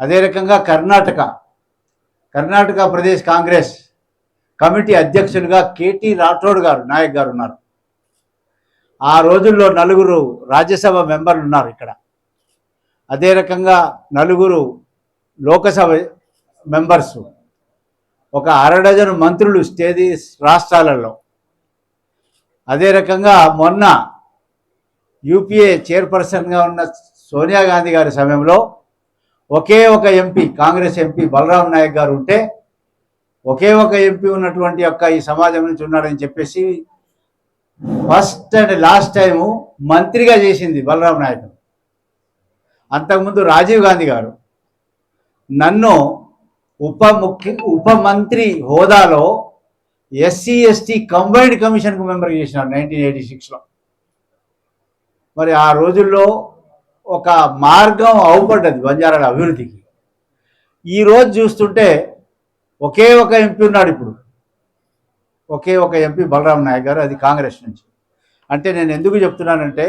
అదే రకంగా కర్ణాటక కర్ణాటక ప్రదేశ్ కాంగ్రెస్ కమిటీ అధ్యక్షులుగా కేటీ రాఠోడ్ గారు నాయక్ గారు ఉన్నారు. ఆ రోజుల్లో నలుగురు రాజ్యసభ మెంబర్లు ఉన్నారు ఇక్కడ. అదే రకంగా నలుగురు లోకసభ మెంబర్స్ ఒక అరడజను మంత్రులు స్టేది రాష్ట్రాలలో. అదే రకంగా మొన్న యూపీఏ చైర్పర్సన్గా ఉన్న సోనియా గాంధీ గారి సమయంలో ఒకే ఒక ఎంపీ కాంగ్రెస్ ఎంపీ బలరాం నాయక్ గారు ఉంటే ఒకే ఒక ఎంపీ ఉన్నటువంటి యొక్క ఈ సమాజం నుంచి ఉన్నాడని చెప్పేసి ఫస్ట్ అండ్ లాస్ట్ టైము మంత్రిగా చేసింది బలరాం నాయక్. అంతకుముందు రాజీవ్ గాంధీ గారు నన్ను ఉప ముఖ్య ఉప మంత్రి హోదాలో ఎస్సీ ఎస్టీ కంబైన్డ్ కమిషన్కు మెంబర్ చేసినారు నైన్టీన్ ఎయిటీ సిక్స్లో. మరి ఆ రోజుల్లో ఒక మార్గం అవుపడ్డది బంజారాల అభివృద్ధికి. ఈరోజు చూస్తుంటే ఒకే ఒక ఎంపీ ఉన్నాడు ఇప్పుడు. ఒకే ఒక ఎంపీ బలరాం నాయక్ గారు అది కాంగ్రెస్ నుంచి. అంటే నేను ఎందుకు చెప్తున్నానంటే